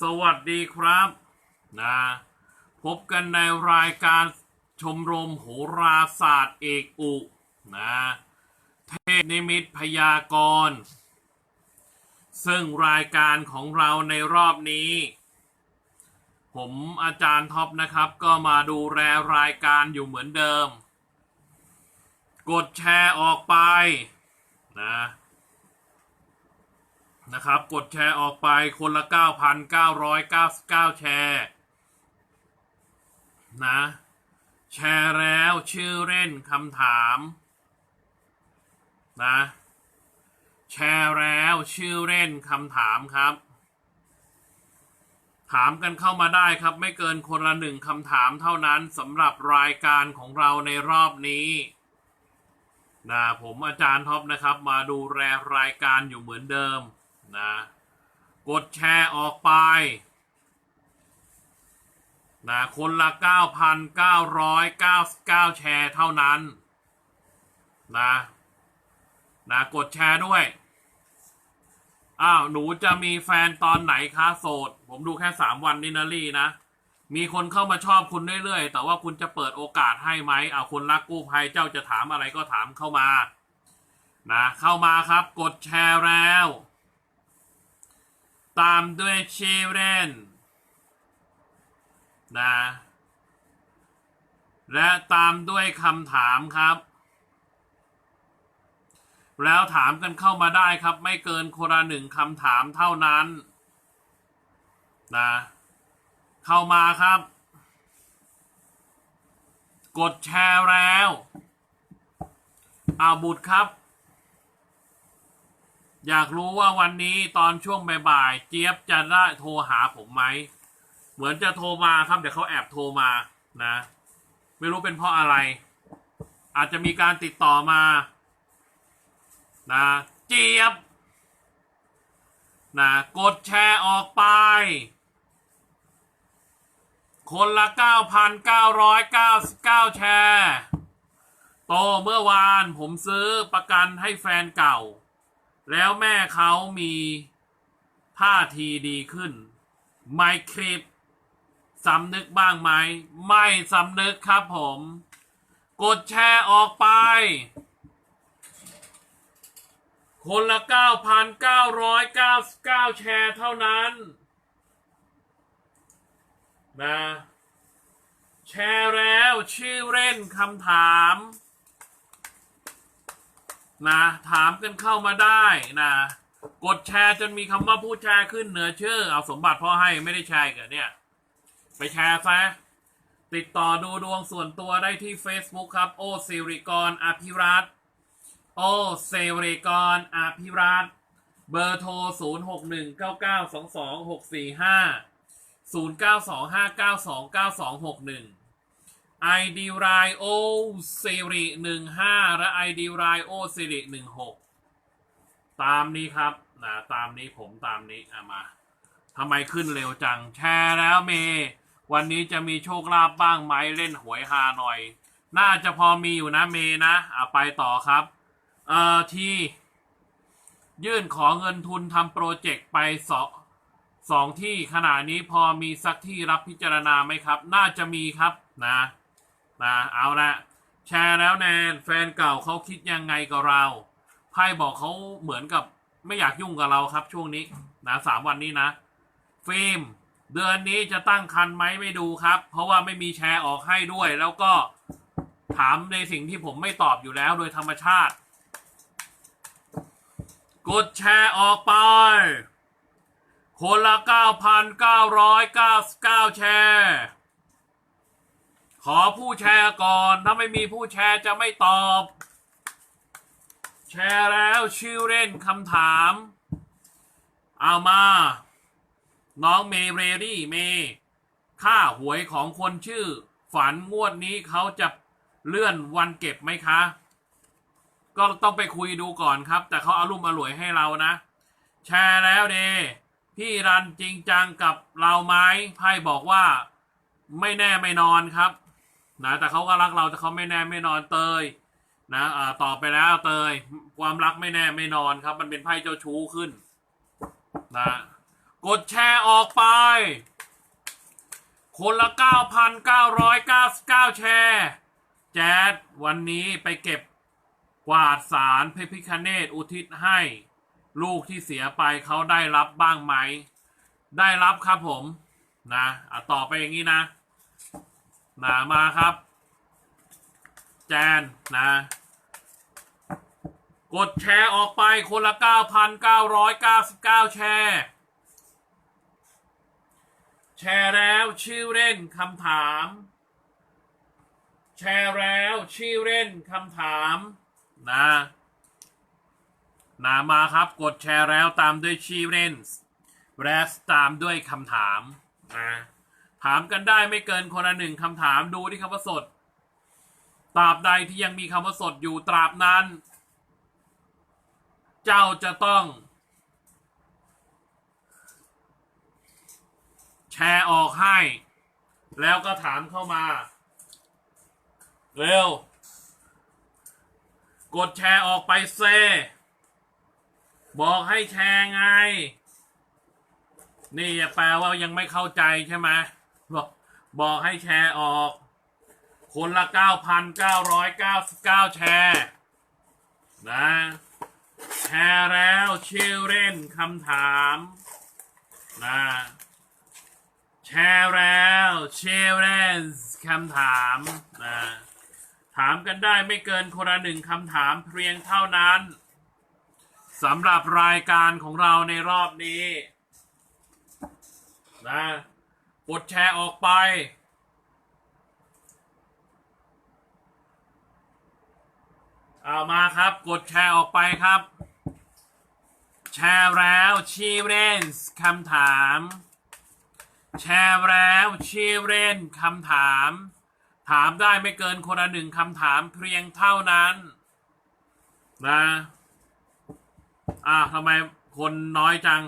สวัสดีครับนะพบกันในรายการชมรมโหราศาสตร์เอกอุนะเทพนิมิตพยากรณ์ซึ่งรายการของเราในรอบนี้ ผมอาจารย์ท็อปนะครับ ก็มาดูแลรายการอยู่เหมือนเดิม กดแชร์ออกไปนะ นะครับ กดแชร์ออกไปคนละ 9,999 แชร์ นะ แชร์แล้วชื่อเล่นคำถาม นะ แชร์แล้วชื่อเล่นคำถามครับ ถามกันเข้ามาได้ครับไม่เกินคนละหนึ่งคำถามเท่านั้นสำหรับรายการของเราในรอบนี้นะผมอาจารย์ท็อปนะครับ มาดูแลรายการอยู่เหมือนเดิม นะ กดแชร์ออกไปนะคนละ 9,999 แชร์เท่านั้นนะนะกดแชร์ด้วย อ้าว หนูจะมีแฟนตอนไหนคะโสด ผมดูแค่สามวันนี่นะลี่นะ มีคนเข้ามาชอบคุณเรื่อยๆ แต่ว่าคุณจะเปิดโอกาสให้ไหมเอาคนรักกู้ภัยเจ้าจะถามอะไรก็ถามเข้ามา นะ เข้ามาครับ กดแชร์แล้ว ตามด้วยชื่อเล่นนะและตามด้วยคำถามครับ แล้วถามกันเข้ามาได้ครับ ไม่เกินคนละหนึ่งคำถามเท่านั้นนะเข้ามาครับ กดแชร์แล้วอาบุตรครับ อยากรู้ว่าวันนี้ตอนช่วงบ่ายๆเจี๊ยบจะได้โทรหาผมไหม เหมือนจะโทรมาครับ เดี๋ยวเขาแอบโทรมานะ ไม่รู้เป็นเพราะอะไร อาจจะมีการติดต่อมา นะ เจี๊ยบ นะ กดแชร์ออกไป คนละ 9,999 แชร์ โตเมื่อวานผมซื้อประกันให้แฟนเก่า แล้วแม่เขามีท่าทีดีขึ้นไม่คลิปสำนึกบ้างไหม ไม่สำนึกครับผม กดแชร์ออกไป คนละ 9,999 แชร์เท่านั้น นะ แชร์แล้วชื่อเล่นคำถาม นะถามกันเข้ามาได้นะกดแชร์จนมีคำว่าผู้แชร์ขึ้นเหนือชื่อ เอาสมบัติพ่อให้ไม่ได้แชร์กันเนี่ย ไปแชร์ซะติดต่อดูดวงส่วนตัวได้ที่ Facebook ครับ โอสิริกรอภิรัตโอเซริกรอภิรัตเบอร์โทร 0 6 ID รายโอสิริ15 และ ID รายโอสิริ16 ตามนี้ครับนะตามนี้ผมตามนี้อะมาทำไมขึ้นเร็วจัง แชร์แล้วเม วันนี้จะมีโชคลาภบ้างไหมเล่นหวยฮาหน่อย น่าจะพอมีอยู่นะเมนะอะไปต่อครับ เอ่อที่ยื่นขอเงินทุนทำโปรเจกต์ไปสองสองที่ขณะนี้พอมีสักที่รับพิจารณาไหมครับ น่าจะมีครับนะ นะเอาละแชร์แล้วแนนแฟนเก่าเขาคิดยังไงกับเราไพ่บอกเขาเหมือนกับไม่อยากยุ่งกับเราครับช่วงนี้นะสามวันนี้นะฟิล์มเดือนนี้จะตั้งคันไหมไม่ดูครับ เพราะว่าไม่มีแชร์ออกให้ด้วย แล้วก็ถามในสิ่งที่ผมไม่ตอบอยู่แล้วโดยธรรมชาติ กดแชร์ออกไป คนละ 9,999 แชร์ ขอผู้แชร์ก่อน ถ้าไม่มีผู้แชร์จะไม่ตอบ แชร์แล้วชื่อเล่นคำถาม เอามา น้องเมเรดี้เมค่าหวยของคนชื่อ ฝันงวดนี้เขาจะเลื่อนวันเก็บไหมคะ ก็ต้องไปคุยดูก่อนครับ แต่เขาอารุ่มอร่วยให้เรานะ แชร์แล้วเดพี่รันจริงจังกับเราไหมไพ่บอกว่าไม่แน่ไม่นอนครับ นะแต่เขาก็รักเราแต่เขาไม่แน่ไม่นอนเตยนะอ่าตอบไปแล้วเตย ความรักไม่แน่ไม่นอนครับ มันเป็นไพ่เจ้าชู้ขึ้นนะกดแชร์ออกไป คนละ 9,999 แชร์ แจ๊ดวันนี้ไปเก็บกวาดสารพระพิคเนตอุทิศให้ ลูกที่เสียไปเขาได้รับบ้างไหม ได้รับครับผม นะอะต่อไปอย่างนี้นะ นะมาครับ แจนนะ กดแชร์ออกไปคนละ 9,999 แชร์ แชร์แล้วชื่อเล่นคำถาม แชร์แล้วชื่อเล่นคำถามนะนะมาครับกดแชร์แล้วตามด้วยชื่อเล่นแรสตามด้วยคำถามนะ ถามกันได้ไม่เกินคนละหนึ่งคำถามดูที่คำว่าสด ตราบใดที่ยังมีคำว่าสดอยู่ตราบนั้น เจ้าจะต้อง แชร์ออกให้ แล้วก็ถามเข้ามา เร็ว กดแชร์ออกไปเซ บอกให้แชร์ไง นี่แปลว่ายังไม่เข้าใจใช่ไหม บอกบอกให้แชร์ออก คนละ 9,999 แชร์ นะ แชร์แล้วชื่อเล่นคำถาม นะ แชร์แล้วเชร์เรนคำถาม นะ ถามกันได้ไม่เกินคนละหนึ่งคำถามเพียงเท่านั้นสำหรับรายการของเราในรอบนี้ นะ กดแชร์ออกไป เอามาครับ กดแชร์ออกไปครับ แชร์แล้วชีเรนส์คำถาม แชร์แล้วชื่อเล่นคำถาม ถามได้ไม่เกินคนละหนึ่งคำถามเพียงเท่านั้นนะอ่าทำไมคนน้อยจัง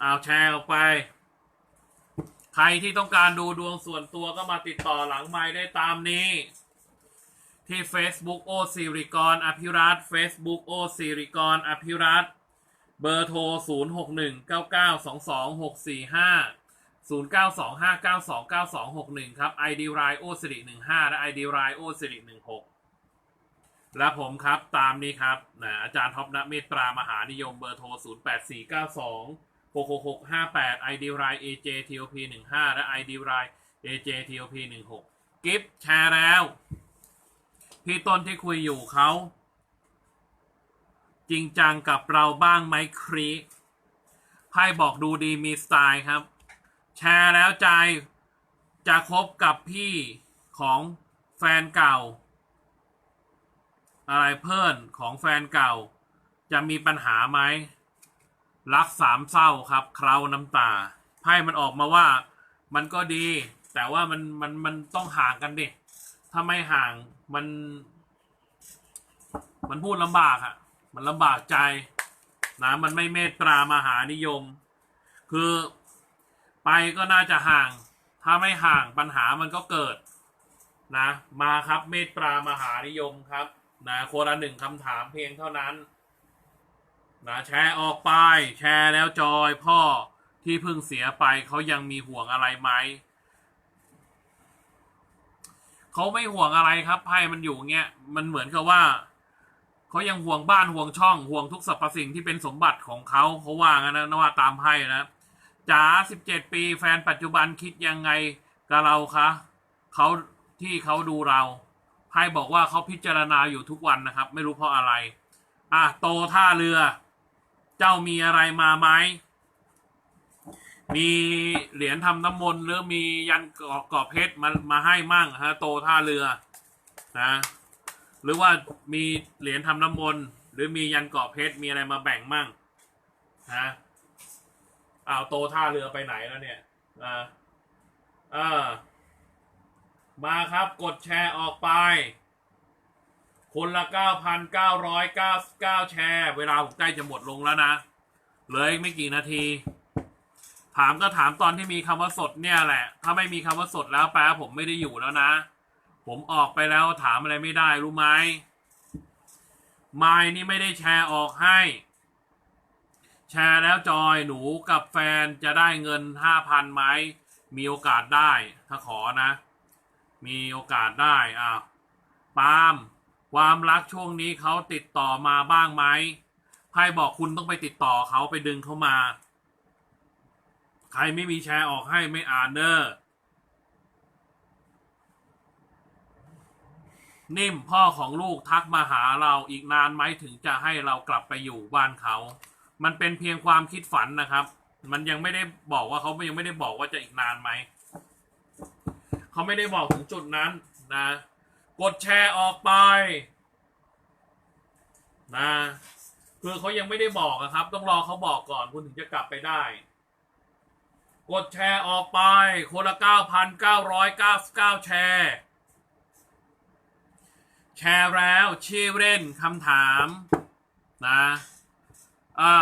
เอาแชร์ออกไป ใครที่ต้องการดูดวงส่วนตัวก็มาติดต่อหลังไม้ได้ตามนี้ ที่ Facebook โอสิริกรอภิรัต Facebook โอสิริกรอภิรัตเบอร์โทร 0 6 1 9 9 2 2 6 4 5 0 9 2 5 9 2 9 2 6 1 ครับ ID รายโอสิริ15 และ ID รายโอสิริ16 และผมครับตามนี้ครับนะอาจารย์ท็อปณเมตตรามหานิยมเบอร์โทร 0 8 4 9 2 6 6 6 5 8 ID ราย AJ TOP 15และ ID ราย AJ TOP 16กิฟต์แชร์แล้ว พี่ต้นที่คุยอยู่เขาจริงจังกับเราบ้างไหมครีไพ่บอกดูดีมีสไตล์ครับ แชร์แล้วใจจะคบกับพี่ของแฟนเก่า อะไรเพื่อนของแฟนเก่า จะมีปัญหาไหม รักสามเศร้าครับ เคราน้ำตาไพ่มันออกมาว่ามันก็ดี แต่ว่ามันมันมันต้องห่างกันดิถ้าไม่ห่างมัน มันพูดลำบากอะมันลำบากใจนะมันไม่เมตตามหานิยม คือไปก็น่าจะห่าง ถ้าไม่ห่างปัญหามันก็เกิด นะ มาครับเมตตามหานิยมครับนะคนละหนึ่งคำถามเพียงเท่านั้น นะแชร์ออกไป แชร์แล้วจอยพ่อที่เพิ่งเสียไปเขายังมีห่วงอะไรไหมเขาไม่ห่วงอะไรครับไพ่มันอยู่เงี้ยมันเหมือนกับว่าเขายังห่วงบ้านห่วงช่องห่วงทุกสรรพสิ่งที่เป็นสมบัติของเขาเขาว่างั้นนะว่าตามไพ่นะจ๋าสิบเจ็ดปีแฟนปัจจุบันคิดยังไงกับเราคะเขาที่เขาดูเราไพ่บอกว่าเขาพิจารณาอยู่ทุกวันนะครับ ไม่รู้เพราะอะไร อะโตท่าเรือ เจ้ามีอะไรมาไหมมีเหรียญทำน้ำมนต์หรือมียันกรอบเพชรมามาให้มั่งฮะโตท่าเรือนะหรือว่ามีเหรียญทำน้ำมนต์หรือมียันเกาะเพชรมีอะไรมาแบ่งมั่งฮะอ้าวโตท่าเรือไปไหนแล้วเนี่ยอ่าอ่ามาครับกดแชร์ออกไป คนละ 9,999 แชร์ เวลาผมใกล้จะหมดลงแล้วนะ เหลืออีกไม่กี่นาที ถามก็ถามตอนที่มีคำว่าสดเนี่ยแหละ ถ้าไม่มีคำว่าสดแล้วแปลว่าผมไม่ได้อยู่แล้วนะ ผมออกไปแล้วถามอะไรไม่ได้รู้ไหมไมนี่ไม่ได้แชร์ออกให้ แชร์แล้วจอยหนูกับแฟนจะได้เงินห้าพันไหม มีโอกาสได้ ถ้าขอนะ มีโอกาสได้อ้าวปาล์ม ความรักช่วงนี้เขาติดต่อมาบ้างไหมไพ่บอกคุณต้องไปติดต่อเขาไปดึงเขามา ใครไม่มีแชร์ออกให้ไม่อ่านเนอร์นิ่มพ่อของลูกทักมาหาเราอีกนานไหมถึงจะให้เรากลับไปอยู่บ้านเขา มันเป็นเพียงความคิดฝันนะครับ มันยังไม่ได้บอกว่าเขายังไม่ได้บอกว่าจะอีกนานไหม เขาไม่ได้บอกถึงจุดนั้นนะ กดแชร์ออกไปนะคือเขายังไม่ได้บอกอะครับ ต้องรอเขาบอกก่อนคุณถึงจะกลับไปได้ กดแชร์ออกไป คนละ 9,999 แชร์ แชร์แล้วชื่อเล่นคำถามนะอ่า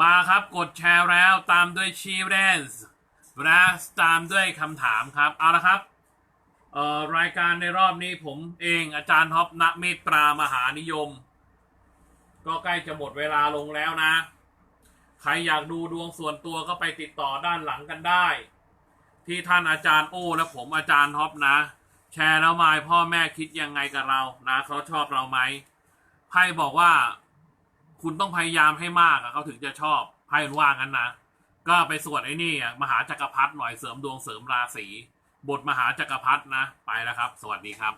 มาครับกดแชร์แล้วตามด้วยชีเรนส์และตามด้วยคำถามครับ เอาละครับ รายการในรอบนี้ผมเองอาจารย์ท็อปณเมตตรามหานิยม ก็ใกล้จะหมดเวลาลงแล้วนะ ใครอยากดูดวงส่วนตัวก็ไปติดต่อด้านหลังกันได้ ที่ท่านอาจารย์โอ้และผมอาจารย์ท็อปนะ แชร์แล้วมายพ่อแม่คิดยังไงกับเรานะเขาชอบเราไหมไพ่บอกว่าคุณต้องพยายามให้มากอะเขาถึงจะชอบไพ่ว่างั้นนะ ก็ไปสวดไอ้นี่อะมหาจักรพรรดิหน่อยเสริมดวงเสริมราศี บทมหาจักรพรรดินะ ไปแล้วครับ สวัสดีครับ